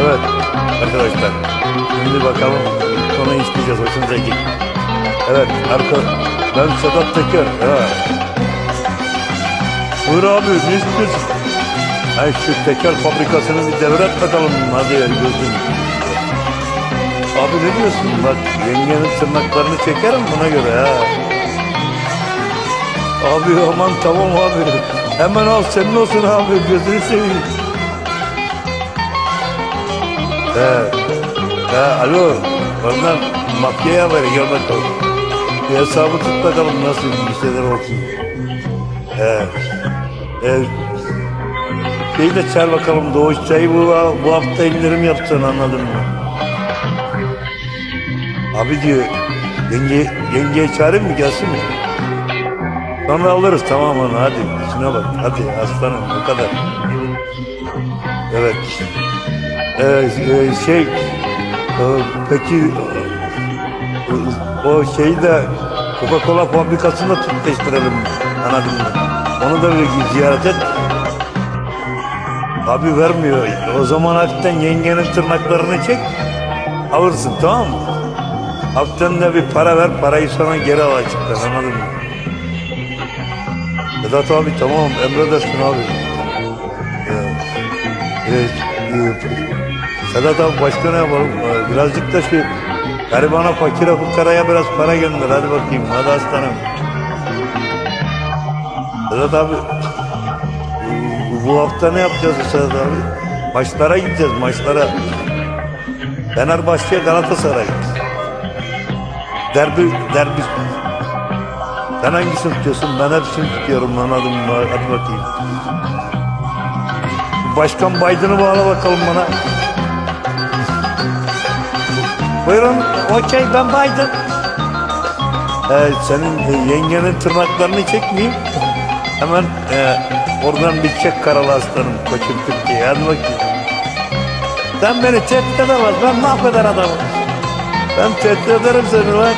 Evet arkadaşlar. Şimdi bakalım konu isteyeceğiz. Hoşunuza gidecek. Evet arka ben Sedat Teker. Evet. Buyur abi ne istiyorsun? Ay şu teker fabrikasını bir devret bakalım hadi ya gözüm. Abi ne diyorsun? Bak yengenin tırnaklarını çekerim buna göre ha. Abi aman tamam abi. Hemen al senin olsun abi gözünü seveyim. He alo. Ondan mafyaya haber gel bakalım. Bir hesabı tut bakalım nasıl bir şeyler olsun. He. Şeyi de çağır bakalım Doğuş çayı bu, bu hafta indirim yapsın anladın mı? Abi diyor yenge, yengeye çağırayım mı gelsin mi? Sonra alırız tamam onu hadi işine bak hadi aslanım bu kadar. Evet. Ee, e, şey e, peki e, o şeyi de Coca-Cola fabrikasında tütleştirelim anladın mı? Onu da bir ziyaret et. Abi vermiyor. O zaman hafiften yengenin tırnaklarını çek. Alırsın tamam mı? Hafiften de bir para ver. Parayı sana geri al açıktan anladın mı? Vedat abi tamam emredersin abi. Evet. Evet. Sedat abi başka ne yapalım? Ee, Birazcık da şu garibana fakire fukaraya biraz para gönder. Hadi bakayım. Hadi aslanım. Sedat abi bu- hafta ne yapacağız Sedat abi? Maçlara gideceğiz maçlara. Fenerbahçe Galatasaray. Derbi, derbi. Sen hangisini tutuyorsun? Ben hepsini tutuyorum anladım? Hadi bakayım. Başkan Biden'ı bağla bakalım bana. Buyurun. Okey ben Biden. Ee, senin e, yengenin tırnaklarını çekmeyeyim. Hemen e, oradan bir çek karalı aslanım koçum Türkiye. Hadi bakayım. Sen beni tehdit edemez. Ben mahveder adamım. Ben tehdit ederim seni lan.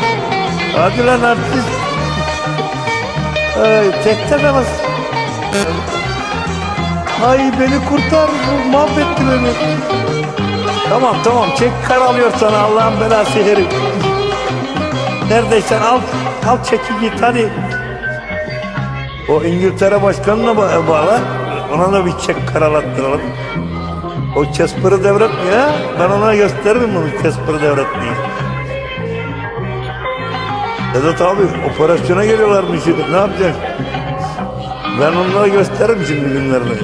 Hadi lan artist. Ay, tehdit edemez. Ay beni kurtar. Mahvetti beni. Tamam tamam çek kar alıyor sana Allah'ın belası herif. Neredeysen al, al çeki git hadi. O İngiltere başkanına ba- bağla. Ona da bir çek karalattıralım. O Casper'ı devretmiyor ha. Ben ona gösteririm onu Casper'ı devretmeyi. Sedat abi operasyona geliyorlarmış. Ne yapacak? Ben onlara gösteririm şimdi günlerini.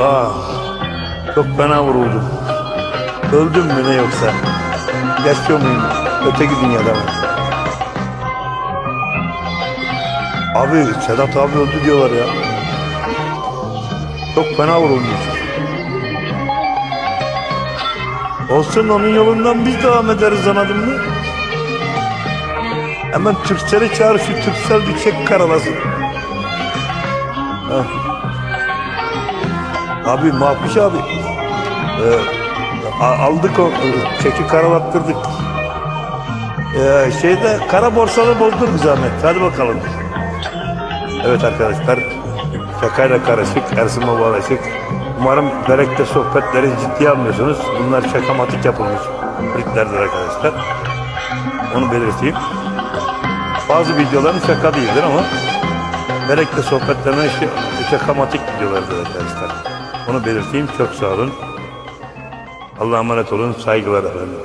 Ah, çok fena vuruldum. Öldüm mü ne yoksa? Yaşıyor muyum? Öteki dünyada mı? Abi Sedat abi öldü diyorlar ya. Çok fena vurulmuş. Olsun onun yolundan biz devam ederiz anladın mı? Hemen Türksel'i çağır şu Türksel çek karalasın. Heh. Abi Mahpuş abi. A- aldık o e, çeki karalattırdık. Ee, şeyde kara borsalı bozdur bir zahmet. Hadi bakalım. Evet arkadaşlar. Şakayla karışık, Ersin Baba Alaşık. Umarım Berek'te sohbetleri ciddiye almıyorsunuz. Bunlar şakamatik yapılmış kliplerdir arkadaşlar. Onu belirteyim. Bazı videoların şaka değildir ama Berek'te sohbetlerine şakamatik videolardır arkadaşlar. Onu belirteyim. Çok sağ olun. Allah'a emanet olun. Saygılar efendim.